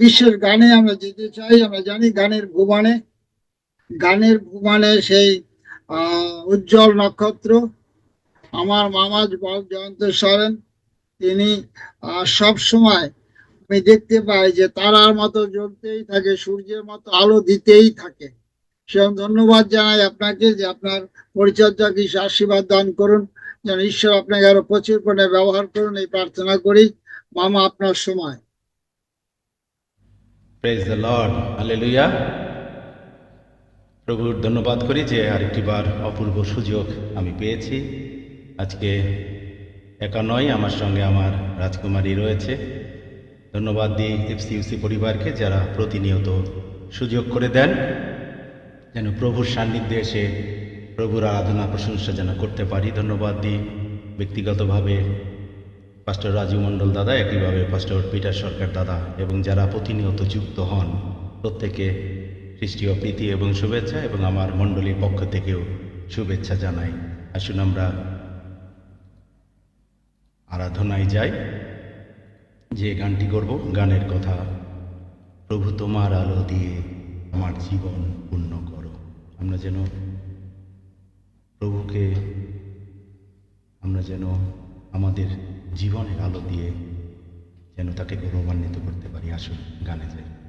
বিশ্বের গানে আমরা যেতে চাই, আমরা জানি গানের ভুবনে গানের ভুবনে সেই উজ্জ্বল নক্ষত্র, আমার মামা জয়ন্ত সরেন, তিনি সব সময় আমি দেখতে পাই যে তারার মতো জ্বলতেই থাকে, সূর্যের মতো আলো দিতেই থাকে। সেরকম ধন্যবাদ জানাই আপনাকে যে আপনার পরিচর্যা কিছু আশীর্বাদ দান করুন। যেন ঈশ্বর আপনাকে আরও প্রচুর পরিমাণে ব্যবহার করুন, এই প্রার্থনা করি। মামা, আপনার সময়। প্রেজ দ্য লর্ড হালেলুয়া প্রভুর ধন্যবাদ করি যে আরেকটি বার অপূর্ব সুযোগ আমি পেয়েছি। আজকে একা নয় আমার সঙ্গে আমার রাজকুমারী রয়েছে। ধন্যবাদ দিই এফসিউসি পরিবারকে যারা প্রতিনিয়ত সুযোগ করে দেন। যেন প্রভুর সান্নিধ্যে এসে প্রভুর আরাধনা প্রশংসা যেন করতে পারি। ধন্যবাদ দিই ব্যক্তিগতভাবে পাস্টর রাজু মণ্ডল দাদা একইভাবে পাস্টর পিটার সরকার দাদা এবং যারা প্রতিনিয়ত যুক্ত হন, প্রত্যেকে খ্রিস্টীয় প্রীতি এবং শুভেচ্ছা এবং আমার মণ্ডলীর পক্ষ থেকেও শুভেচ্ছা জানাই। আসুন আমরা আরাধনায় যাই। যে গানটি করব, গানের কথা, প্রভু তোমার আলো দিয়ে আমার জীবন পূর্ণ করো। আমরা যেন প্রভুকে, আমরা যেন আমাদের জীবনের আলো দিয়ে যেন তাকে গৌরবান্বিত করতে পারি আসুন গানে যাই।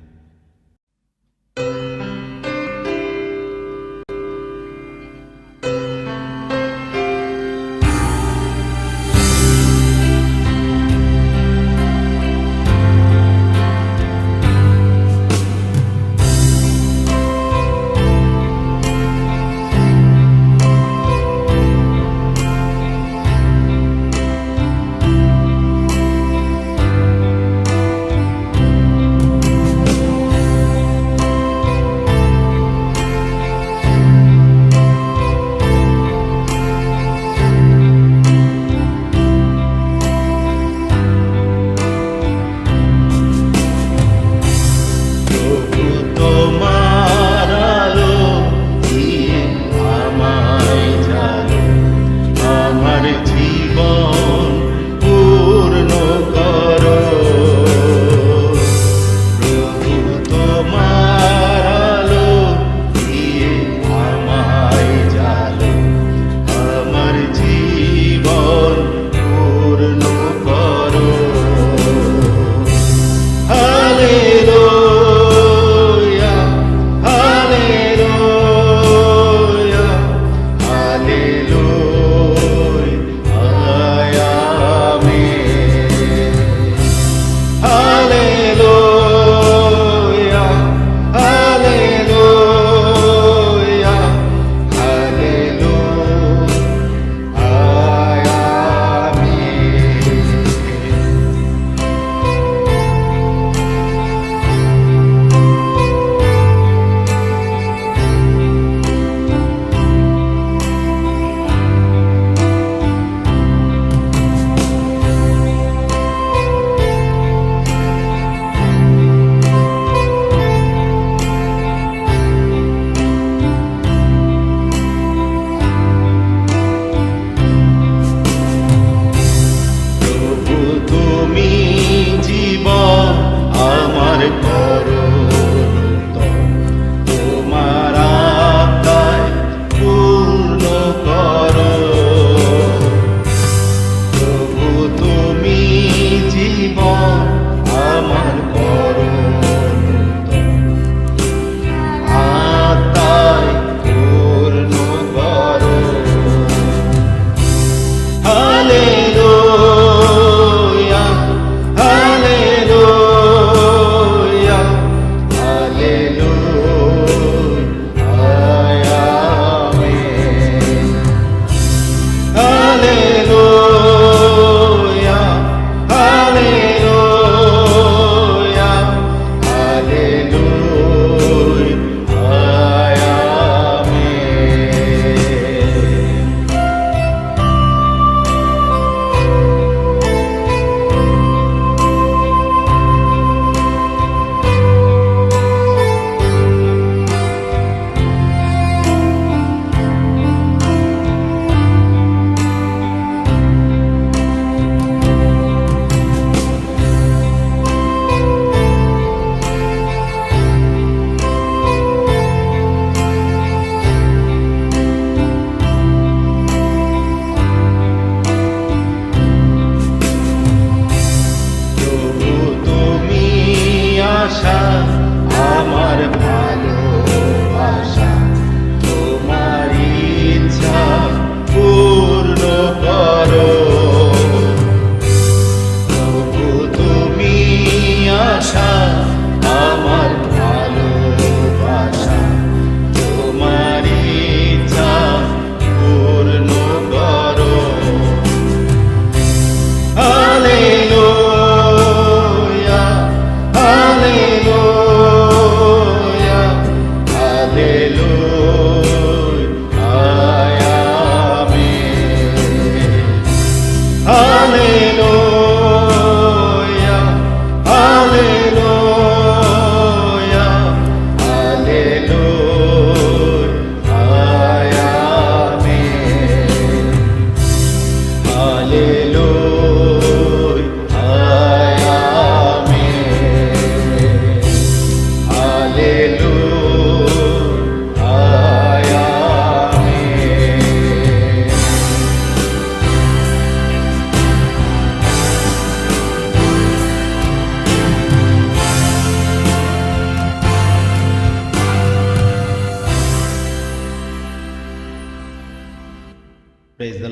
Hallelujah.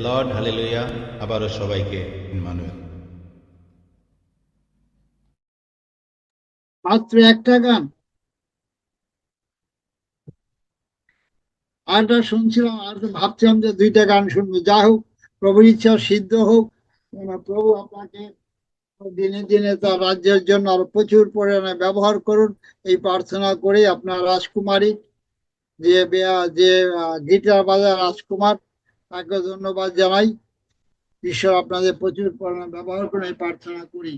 লর্ড হালেলুয়া আবারও সবাইকে ইমানুয়েল। মাত্র একটা গান। আরটা শুনছিলাম আর ভাবছিলাম যে দুইটা গান শুনব। যা হোক, প্রভুর ইচ্ছা সিদ্ধ হোক। প্রভু আপনাকে দিনে দিনে তার রাজ্যের জন্য আরও প্রচুর পরিমাণে ব্যবহার করুন। এই প্রার্থনা করে আপনার রাজকুমারী, যে যে গিটার বাজার রাজকুমার তাকে ধন্যবাদ জানাই। ঈশ্বর আপনাদের প্রচুর পরিমাণে ব্যবহার করে প্রার্থনা করি।